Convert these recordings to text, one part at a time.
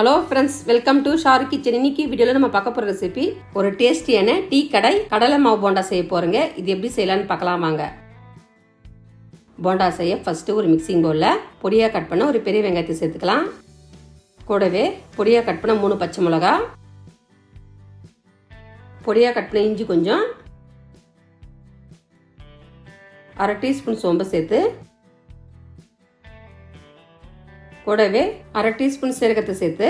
Hello friends welcome to Sharu kitchen இன்னைக்கு வீடியோவில் நம்ம பார்க்க போகிற ரெசிபி ஒரு டேஸ்டியான டீ கடை கடலை மாவு போண்டா செய்ய போகிறோங்க இது எப்படி செய்யலாம்னு பார்க்கலாம் வாங்க. போண்டா செய்ய ஃபஸ்ட்டு ஒரு மிக்சிங் பவுலில் பொடியாக கட் பண்ண ஒரு பெரிய வெங்காயத்தை சேர்த்துக்கலாம். கூடவே பொடியாக கட் பண்ண மூணு பச்சை மிளகா. பொடியாக கட் பண்ண இஞ்சி கொஞ்சம். அரை டீஸ்பூன் சோம்பு சேர்த்து கூடவே அரை டீஸ்பூன் சீரகத்தை சேர்த்து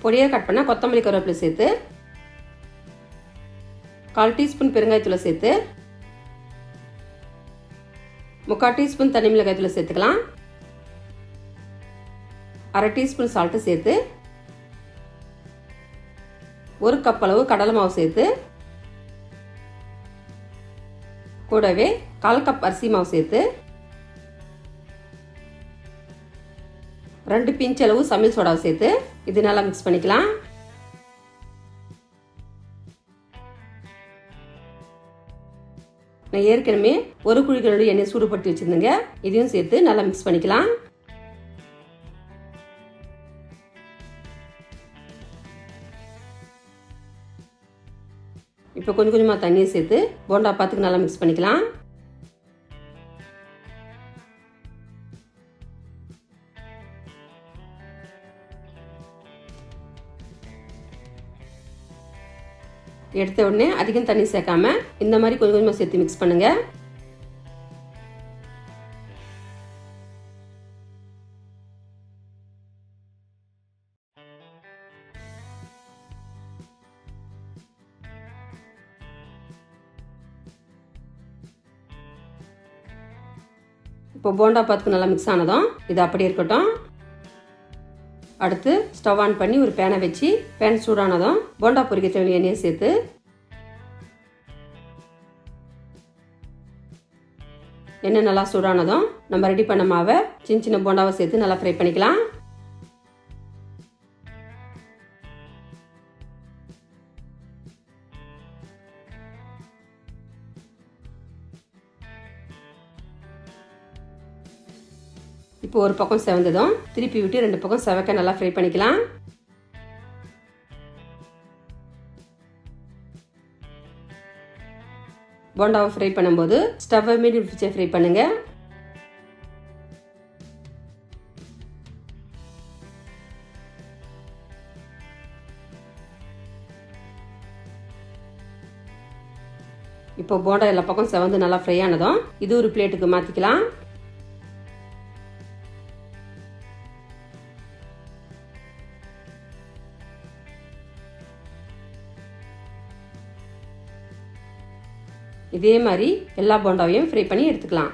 பொடியாக கட் பண்ண கொத்தமல்லி கருவேப்பிலை சேர்த்து கால் டீஸ்பூன் பெருங்காயத்தூளை சேர்த்து முக்கால் டீஸ்பூன் தனி மிளகாய்த்தூளை சேர்த்துக்கலாம். அரை டீஸ்பூன் சால்ட்டு சேர்த்து ஒரு கப் அளவு கடலை மாவு சேர்த்து கூடவே கால் கப் அரிசி மாவு சேர்த்து ரெண்டு பிஞ்ச் அளவு சமையல் சோடாவை சேர்த்து இது நல்லா மிக்ஸ் பண்ணிக்கலாம். நான் ஏற்கனவே ஒரு குழிகளோட எண்ணெய் சூடுபடுத்தி வச்சுருந்தேங்க. இதையும் சேர்த்து நல்லா மிக்ஸ் பண்ணிக்கலாம். இப்போ கொஞ்சம் கொஞ்சமாக தண்ணியை சேர்த்து போண்டா பாத்துக்கு நல்லா மிக்ஸ் பண்ணிக்கலாம். எடுத்த உடனே அதிகம் தண்ணி சேர்க்காம இந்த மாதிரி கொஞ்சம் கொஞ்சமாக சேர்த்து மிக்ஸ் பண்ணுங்க. இப்போ போண்டா பார்த்துக்கு நல்லா மிக்ஸ் ஆனதும் இது அப்படி இருக்கட்டும். அடுத்து ஸ்டவ் ஆன் பண்ணி ஒரு பேனை வச்சு பேன் சூடானதும் போண்டா பொரிக்க தேவையான எண்ணெயை சேர்த்து எண்ணெய் நல்லா சூடானதும் நம்ம ரெடி பண்ண மாவை சின்ன சின்ன போண்டாவை சேர்த்து நல்லா ஃப்ரை பண்ணிக்கலாம். இப்போ ஒரு பக்கம் செவந்ததும் திருப்பி விட்டு ரெண்டு பக்கம் செவக்க நல்லா ஃப்ரை பண்ணிக்கலாம். போண்டாவை ஃப்ரை பண்ணும்போது ஸ்டவ்வை மீடியம் ஃபிச்சை ஃப்ரை பண்ணுங்க. இப்போ போண்டா எல்லா பக்கம் செவந்து நல்லா ஃப்ரை ஆனதும் இது ஒரு பிளேட்டுக்கு மாற்றிக்கலாம் இதே மாதிரி எல்லா போண்டாவையும் ஃப்ரை பண்ணி எடுத்துக்கலாம்.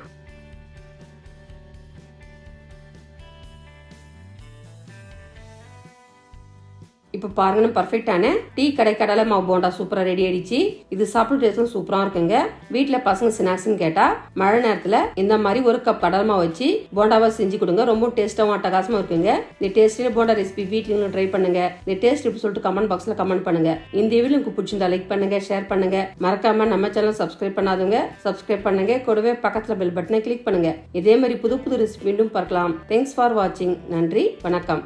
இப்போ பாருங்க பர்ஃபெக்டான டீ கடை கடலை மாவு போண்டா சூப்பராக ரெடி ஆயிடுச்சு. இது சாப்பிட்டு டேஸ்ட்டும் சூப்பராக இருக்குங்க. வீட்டில் பசங்க ஸ்நாக்ஸ்னு கேட்டால் மழை நேரத்தில் இந்த மாதிரி ஒரு கப் கடலை மாவு வச்சு போண்டாவாக செஞ்சு கொடுங்க. ரொம்ப டேஸ்ட்டாகவும் அட்டகாசமாக இருக்குங்க. இந்த டேஸ்டில் போண்டா ரெசிபி வீட்டில் ட்ரை பண்ணுங்க. இந்த டேஸ்ட் எப்படி சொல்லிட்டு கமெண்ட் பாக்ஸில் கமெண்ட் பண்ணுங்க. இந்த வீடியோ உங்களுக்கு பிடிச்சிருந்தா லைக் பண்ணுங்க ஷேர் பண்ணுங்க. மறக்காம நம்ம சேனல் சப்ஸ்கிரைப் பண்ணாதவங்க சப்ஸ்கிரைப் பண்ணுங்க. கூடவே பக்கத்தில் பெல் பட்டனை கிளிக் பண்ணுங்க. இதே மாதிரி புது புது ரெசிபி மீண்டும் பார்க்கலாம். தேங்க்ஸ் ஃபார் வாட்சிங் நன்றி வணக்கம்.